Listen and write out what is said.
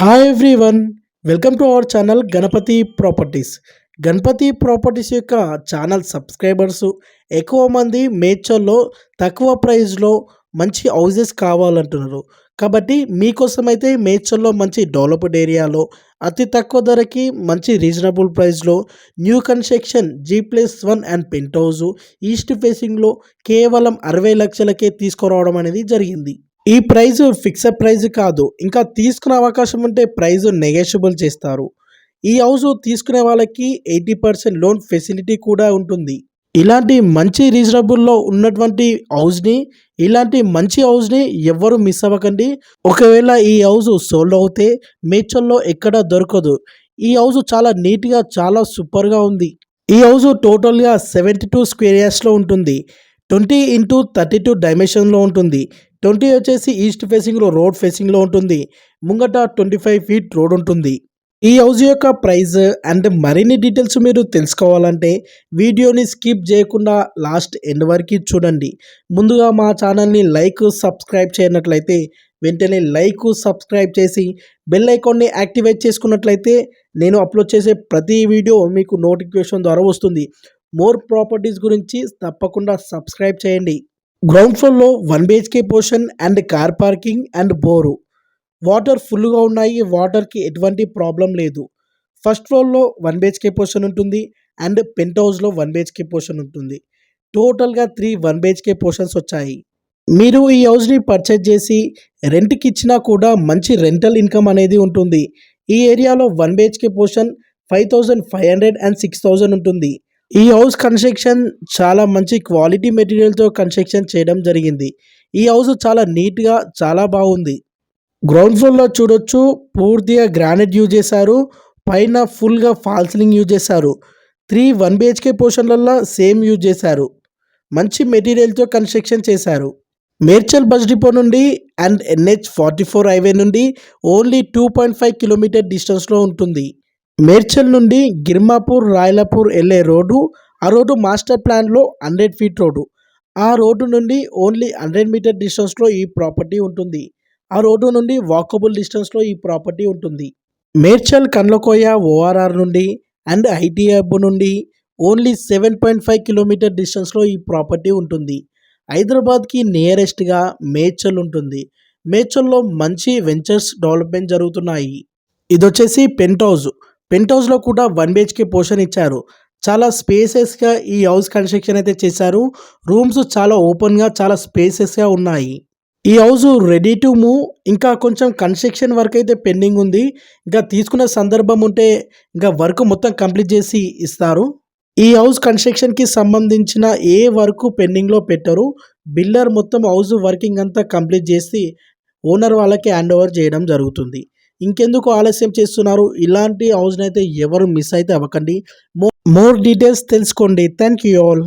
Hi everyone welcome to our channel Ganapathi properties Ganapathi properties యొక్క channel subscribers ఎక్కువ మంది మేచర్లో తక్కువ ప్రైస్లో మంచి హౌజెస్ కావాలంటున్నారు. కాబట్టి మీకోసం అయితే మేడ్చల్లో మంచి డెవలప్డ్ ఏరియాలో అతి తక్కువ ధరకి మంచి రీజనబుల్ ప్రైస్లో new construction G plus one and penthouse east ఫేసింగ్లో కేవలం అరవై లక్షలకే తీసుకురావడం అనేది జరిగింది. ఈ ప్రైజ్ ఫిక్స్డ్ ప్రైజ్ కాదు ఇంకా తీసుకునే అవకాశం ఉంటే ప్రైజ్ నెగోషియబుల్ చేస్తారు. ఈ హౌస్ తీసుకునే వాళ్ళకి ఎయిటీ పర్సెంట్ లోన్ ఫెసిలిటీ కూడా ఉంటుంది. ఇలాంటి మంచి రీజనబుల్లో ఉన్నటువంటి హౌస్ని ఇలాంటి మంచి హౌస్ని ఎవ్వరూ మిస్ అవ్వకండి. ఒకవేళ ఈ హౌస్ సోల్డ్ అవుతే మేచల్లో ఎక్కడ దొరకదు. ఈ హౌస్ చాలా నీట్గా చాలా సూపర్గా ఉంది. ఈ హౌస్ టోటల్గా సెవెంటీ టూ స్క్వేర్ యార్స్లో ఉంటుంది. ట్వంటీ ఇంటూ థర్టీ టూ డైమెన్షన్లో ఉంటుంది. ట్వంటీ వచ్చేసి ఈస్ట్ ఫేసింగ్లో రోడ్ ఫేసింగ్లో ఉంటుంది. ముంగట ట్వంటీ ఫైవ్ ఫీట్ రోడ్ ఉంటుంది. ఈ హౌస్ యొక్క ప్రైస్ అండ్ మరిన్ని డీటెయిల్స్ మీరు తెలుసుకోవాలంటే వీడియోని స్కిప్ చేయకుండా లాస్ట్ ఎండ్ వరకు చూడండి. ముందుగా మా ఛానల్ని లైక్ సబ్స్క్రైబ్ చేయనట్లయితే వెంటనే లైక్ సబ్స్క్రైబ్ చేసి బెల్ ఐకాన్ని యాక్టివేట్ చేసుకున్నట్లయితే నేను అప్లోడ్ చేసే ప్రతి వీడియో మీకు నోటిఫికేషన్ ద్వారా వస్తుంది. మోర్ ప్రాపర్టీస్ గురించి తప్పకుండా సబ్స్క్రైబ్ చేయండి. గ్రౌండ్ ఫ్లోర్లో one BHK portion and car parking and bore water ఫుల్గా ఉన్నాయి. వాటర్కి ఎటువంటి ప్రాబ్లం లేదు. ఫస్ట్ ఫ్లోర్లో వన్ బిహెచ్కే పోర్షన్ ఉంటుంది అండ్ పెంట్ హౌస్లో వన్ బిహెచ్కే పోర్షన్ ఉంటుంది. టోటల్గా త్రీ వన్ బిహెచ్కే పోర్షన్స్ వచ్చాయి. మీరు ఈ హౌస్ని పర్చేజ్ చేసి రెంట్కి ఇచ్చినా కూడా మంచి రెంటల్ ఇన్కమ్ అనేది ఉంటుంది. ఈ ఏరియాలో one BHK portion five thousand five hundred and six thousand ఉంటుంది. ఈ హౌస్ కన్స్ట్రక్షన్ చాలా మంచి క్వాలిటీ మెటీరియల్తో కన్స్ట్రక్షన్ చేయడం జరిగింది. ఈ హౌస్ చాలా నీట్గా చాలా బాగుంది. గ్రౌండ్ ఫ్లోర్లో చూడొచ్చు పూర్తిగా గ్రానైట్ యూజ్ చేశారు పైన ఫుల్గా ఫాల్సిలింగ్ యూజ్ చేశారు త్రీ వన్ బిహెచ్కే పోర్షన్లలో సేమ్ యూజ్ చేశారు మంచి మెటీరియల్తో కన్స్ట్రక్షన్ చేశారు. మేడ్చల్ బస్ డిపో నుండి and NH forty four highway నుండి only two point five kilometre డిస్టెన్స్లో ఉంటుంది. మేడ్చల్ నుండి గిర్మాపూర్ రాయలపూర్ వెళ్ళే రోడ్డు ఆ రోడ్డు మాస్టర్ ప్లాన్లో హండ్రెడ్ ఫీట్ రోడ్డు. ఆ రోడ్డు నుండి ఓన్లీ హండ్రెడ్ మీటర్ డిస్టెన్స్లో ఈ ప్రాపర్టీ ఉంటుంది. ఆ రోడ్డు నుండి వాకబుల్ డిస్టెన్స్లో ఈ ప్రాపర్టీ ఉంటుంది. మేడ్చల్ కండ్లకోయ ఓఆర్ఆర్ నుండి అండ్ ఐటీ హబ్ నుండి only seven point five kilometre డిస్టెన్స్లో ఈ ప్రాపర్టీ ఉంటుంది. హైదరాబాద్కి నియరెస్ట్గా మేడ్చల్ ఉంటుంది. మేడ్చల్లో మంచి వెంచర్స్ డెవలప్మెంట్ జరుగుతున్నాయి. ఇది వచ్చేసి పెంట్ హౌస్. పెంట్ హౌస్లో కూడా వన్ బిహెచ్కే పోర్షన్ ఇచ్చారు. చాలా స్పేసెస్గా ఈ హౌస్ కన్స్ట్రక్షన్ అయితే చేశారు. రూమ్స్ చాలా ఓపెన్గా చాలా స్పేసెస్గా ఉన్నాయి. ఈ హౌస్ రెడీ టు మూవ్. ఇంకా కొంచెం కన్స్ట్రక్షన్ వర్క్ అయితే పెండింగ్ ఉంది. ఇంకా తీసుకున్న సందర్భం ఉంటే ఇంకా వర్క్ మొత్తం కంప్లీట్ చేసి ఇస్తారు. ఈ హౌస్ కన్స్ట్రక్షన్కి సంబంధించిన ఏ వర్క్ పెండింగ్లో పెట్టరు. బిల్డర్ మొత్తం హౌస్ వర్కింగ్ అంతా కంప్లీట్ చేసి ఓనర్ వాళ్ళకి హ్యాండ్ ఓవర్ చేయడం జరుగుతుంది. ఇంకెందుకు ఆలస్యం చేస్తున్నారు? ఇలాంటి హౌస్ని అయితే ఎవరు మిస్ అయితే అవ్వకండి. మోర్ డీటెయిల్స్ తెలుసుకోండి. Thank you all.